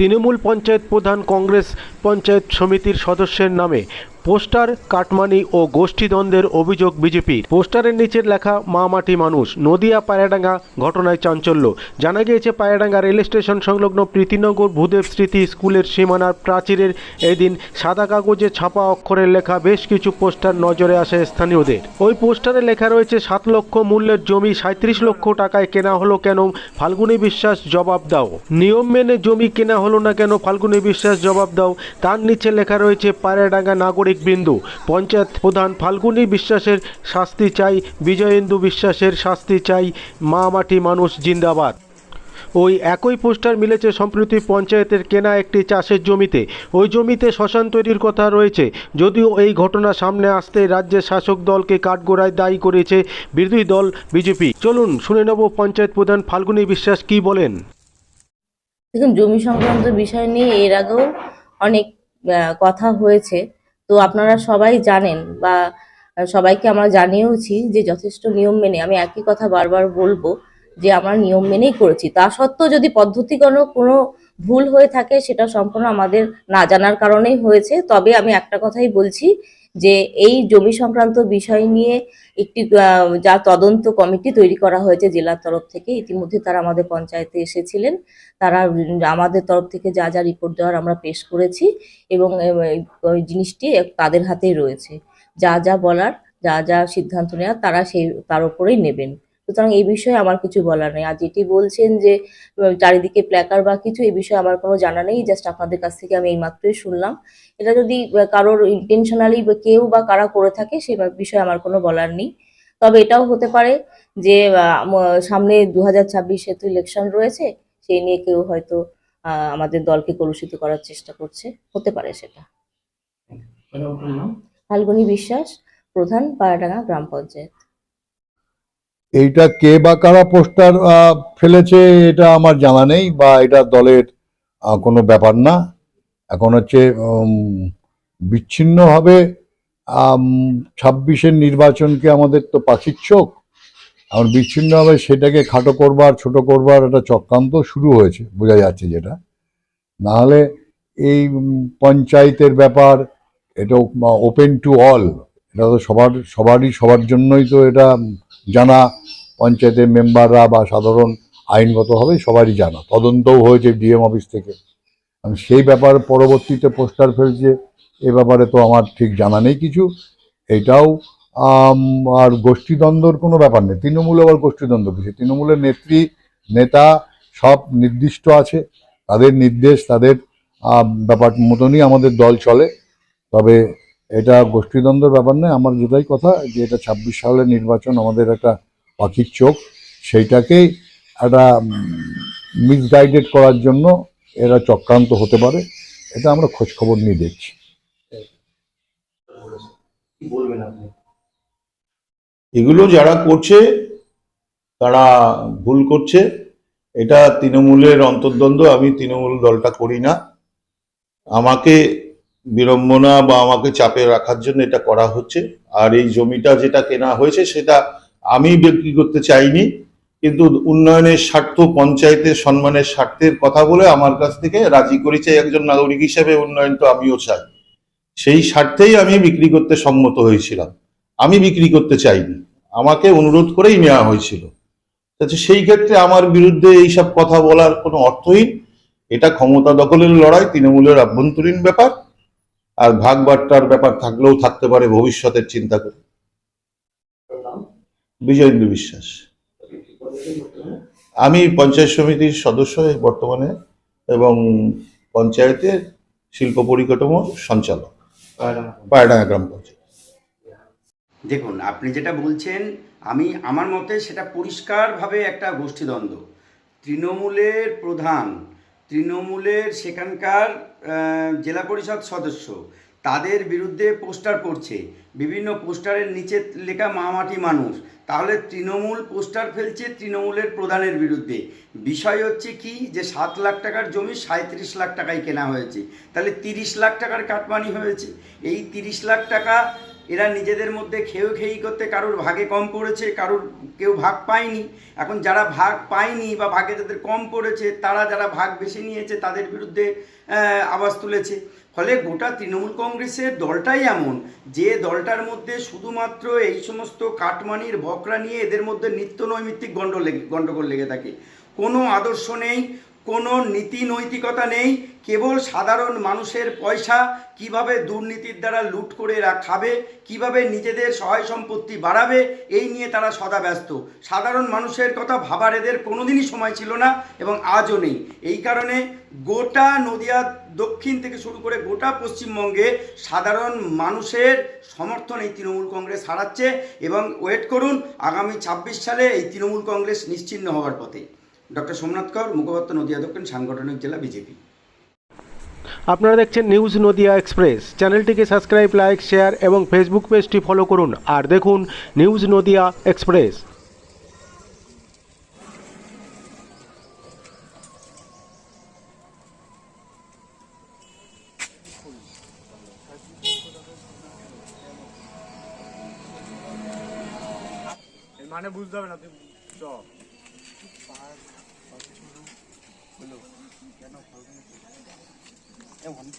তৃণমূল পঞ্চায়েত প্রধান কংগ্রেস পঞ্চায়েত সমিতির সদস্যের নামে পোস্টার, কাটমানি ও গোষ্ঠীদ্বন্দ্বের অভিযোগ বিজেপির। পোস্টারের নিচে লেখা, মা মাটি মানুষ, নদিয়া, পায়রাডাঙ্গা ঘটনায় চাঞ্চল্য। জানা গিয়েছে, পায়রাডাঙ্গা রেল স্টেশন সংলগ্ন প্রীতিনগর ভূদেব স্মৃতি স্কুলের সীমানার প্রাচীরের এদিন সাদা কাগজে ছাপা অক্ষরের লেখা বেশ কিছু পোস্টার নজরে আসে স্থানীয়দের। ওই পোস্টারে লেখা রয়েছে, সাত লক্ষ মূল্যের জমি, সাঁত্রিশ লক্ষ টাকায় কেনা হলো কেন? ফাল্গুনী বিশ্বাস জবাব দাও। নিয়ম মেনে জমি কেনা হলো না কেন? ফাল্গুনী বিশ্বাস জবাব দাও। তার নিচে লেখা রয়েছে, পায়রাডাঙ্গা নাগরিক বিন্দু। পঞ্চায়েত প্রধান ফাল্গুনী বিশ্বাসের শাস্তি চাই, বিজয়েন্দু বিশ্বাসের শাস্তি চাই, মা মাটি মানুষ জিন্দাবাদ। ওই একই পোস্টার মিলেছে সম্প্রতি পঞ্চায়েতের কেনা একটি চাষের জমিতে। ওই জমিতে শ্মশান তৈরির কথা রয়েছে। যদিও এই ঘটনা সামনে আসতে রাজ্যের শাসক দলকে কাঠগোড়ায় দায়ী করেছে বিরোধী দল বিজেপি। চলুন, শুনে নেব পঞ্চায়েত প্রধান ফাল্গুনী বিশ্বাস কি বলেন। দেখুন, জমি সংক্রান্ত বিষয় নিয়ে এর আগেও অনেক কথা হয়েছে। তো আপনারা সবাই জানেন বা সবাইকে আমরা জানিয়েওছি যে যথেষ্ট নিয়ম মেনে, আমি একই কথা বারবার বলব, যে আমরা নিয়ম মেনেই করেছি। তা সত্ত্বেও যদি পদ্ধতিগত কোনো ভুল হয়ে থাকে, সেটা সম্পূর্ণ আমাদের না জানার কারণেই হয়েছে। তবে আমি একটা কথাই বলছি যে এই জমি সংক্রান্ত বিষয় নিয়ে একটি যা তদন্ত কমিটি তৈরি করা হয়েছে জেলার তরফ থেকে, ইতিমধ্যে তারা আমাদের পঞ্চায়েতে এসেছিলেন। তারা আমাদের তরফ থেকে যা যা রিপোর্ট দেওয়ার আমরা পেশ করেছি এবং জিনিসটি তাদের হাতেই রয়েছে। যা যা বলার, যা যা সিদ্ধান্ত নেওয়ার তারা সেই, তার উপরেই নেবেন। সুতরাং এই বিষয়ে আমার কিছু বলার নেই। আর যেটি বলছেন যে চারিদিকে প্ল্যাকার বা কিছু এই বিষয়ে আমার কোনো জানা নেই। জাস্ট আপনাদের কাছ থেকে আমি এইমাত্রই শুনলাম। এটা যদি কারোর ইন্টেনশনালি কেউ বা কারা করে থাকে সে বিষয়ে আমার কোনো বলার নেই। তবে এটাও হতে পারে যে সামনে দু হাজার ছাব্বিশে তো ইলেকশন রয়েছে সেই নিয়ে কেউ হয়তো আহ, আমাদের দলকে কলুষিত করার চেষ্টা করছে। হতে পারে সেটা। ফাল্গুনী বিশ্বাস প্রধান পায়রাডাঙ্গা গ্রাম পঞ্চায়েত। এইটা কে বা কারা পোস্টার ফেলেছে এটা আমার জানা নেই বা এটা দলের কোনো ব্যাপার না। এখন হচ্ছে বিচ্ছিন্নভাবে ছাব্বিশের নির্বাচনকে আমাদের তো পাখির এখন বিচ্ছিন্নভাবে সেটাকে খাটো করবার, ছোট করবার একটা চক্রান্ত শুরু হয়েছে, বোঝা যাচ্ছে যেটা। নাহলে এই পঞ্চায়েতের ব্যাপার, এটা ওপেন টু অল, এটা তো সবার, সবারই, সবার জন্যই তো এটা জানা পঞ্চায়েতের মেম্বাররা বা সাধারণ আইনগতভাবে সবারই জানা। তদন্তও হয়েছে ডিএম অফিস থেকে। আমি সেই ব্যাপার পরবর্তীতে পোস্টার ফেলছে, এ ব্যাপারে তো আমার ঠিক জানা নেই কিছু। এটাও আর গোষ্ঠীদ্বন্দ্বর কোনো ব্যাপার নেই। তৃণমূল আবার গোষ্ঠীদ্বন্দ্ব কিছু তৃণমূলের নেত্রী, নেতা সব নির্দিষ্ট আছে। তাদের নির্দেশ, তাদের ব্যাপার মতনই আমাদের দল চলে। তবে এটা গোষ্ঠীদ্বন্দ্বর ব্যাপার নয়। আমার যেটাই কথা যে এটা ছাব্বিশ সালের নির্বাচন, আমাদের একটা পাখির চোখ সেইটাকেই একটা মিসগাইডেড করার জন্য এরা চক্রান্ত হতে পারে। এটা আমরা খোঁজখবর নিয়ে দেখছি। এগুলো যারা করছে, তারা ভুল করছে। এটা তৃণমূলের অন্তর্দ্বন্দ্ব, আমি তৃণমূল দলটা করি না। আমাকে বিড়ম্বনা বা আমাকে চাপে রাখার জন্য এটা করা হচ্ছে। আর এই জমিটা যেটা কেনা হয়েছে, সেটা আমি বিক্রি করতে চাইনি, কিন্তু উন্নয়নের স্বার্থ, পঞ্চায়েতের সম্মানের স্বার্থের কথা বলে আমার কাছ থেকে রাজি করেছে একজন নাগরিক হিসেবে উন্নয়ন তো আমিও চাই। সেই স্বার্থেই আমি বিক্রি করতে সম্মত হয়েছিলাম। আমি বিক্রি করতে চাইনি। আমাকে অনুরোধ করেই নেওয়া হয়েছিল। আচ্ছা সেই ক্ষেত্রে আমার বিরুদ্ধে এইসব কথা বলার কোনো অর্থহীন? এটা ক্ষমতা দখলের লড়াই, তৃণমূলের আভ্যন্তরীণ ব্যাপার। আর ভাগ বাট্টার ব্যাপার থাকলেও থাকতে পারে ভবিষ্যতের চিন্তা করে। বিজয়েন্দ্র বিশ্বাস। আমি পঞ্চায়েত সমিতির সদস্য বর্তমানে এবং পঞ্চায়েতের শিল্প পরিকাঠামো সঞ্চালক। পায়ডাঙ্গা গ্রাম পঞ্চায়েত। দেখুন, আপনি যেটা বলছেন, আমি আমার মতে সেটা পরিষ্কারভাবে একটা গোষ্ঠীদ্বন্দ্ব। তৃণমূলের প্রধান, তৃণমূলের সেখানকার জেলা পরিষদ সদস্য তাদের বিরুদ্ধে পোস্টার করছে। বিভিন্ন পোস্টারের নিচে লেখা মামাটি মানুষ। তাহলে তৃণমূল পোস্টার ফেলছে তৃণমূলের প্রধানের বিরুদ্ধে। বিষয় হচ্ছে কি যে, সাত লাখ টাকার জমি সাঁত্রিশ লাখ টাকায় কেনা হয়েছে। তাহলে তিরিশ লাখ টাকার কাটমানি হয়েছে। এই তিরিশ লাখ টাকা এরা নিজেদের মধ্যে খেয়ে খেয়েই করতে কারোর ভাগে কম পড়েছে, কারোর কেউ ভাগ পায়নি। এখন যারা ভাগ পায়নি বা ভাগে যাদের কম পড়েছে, তারা যারা ভাগ বেশি নিয়েছে, তাদের বিরুদ্ধে আওয়াজ তুলেছে। ফলে গোটা তৃণমূল কংগ্রেসের দলটাই এমন, যে দলটার মধ্যে শুধুমাত্র এই সমস্ত কাটমানির বকরা নিয়ে এদের মধ্যে নিত্য নৈমিত্তিক গণ্ড লেগে গণ্ডগোল লেগে থাকে। কোনো আদর্শ নেই কোনো নীতি নৈতিকতা নেই। কেবল সাধারণ মানুষের পয়সা কীভাবে দুর্নীতির দ্বারা লুট করে এরা খাবে, কীভাবে নিজেদের সহায় সম্পত্তি বাড়াবে, এই নিয়ে তারা সদা ব্যস্ত। সাধারণ মানুষের কথা ভাবার এদের কোনোদিনই সময় ছিল না এবং আজও নেই। এই কারণে গোটা নদিয়া দক্ষিণ থেকে শুরু করে গোটা পশ্চিমবঙ্গে সাধারণ মানুষের সমর্থন এই তৃণমূল কংগ্রেস হারাচ্ছে এবং ওয়েট করুন, আগামী ছাব্বিশ সালে এই তৃণমূল কংগ্রেস নিশ্চিহ্ন হওয়ার পথে। ডক্টর সোমনাথ কর মুখপাত্র নদিয়া দক্ষিণ সাংগঠনিক জেলা বিজেপি। আপনারা দেখছেন নিউজ নদিয়া এক্সপ্রেস চ্যানেলটিকে সাবস্ক্রাইব লাইক শেয়ার এবং ফেসবুক পেজটি ফলো করুন। আর দেখুন নিউজ নদিয়া এক্সপ্রেস মানে বুঝতে হবে না em không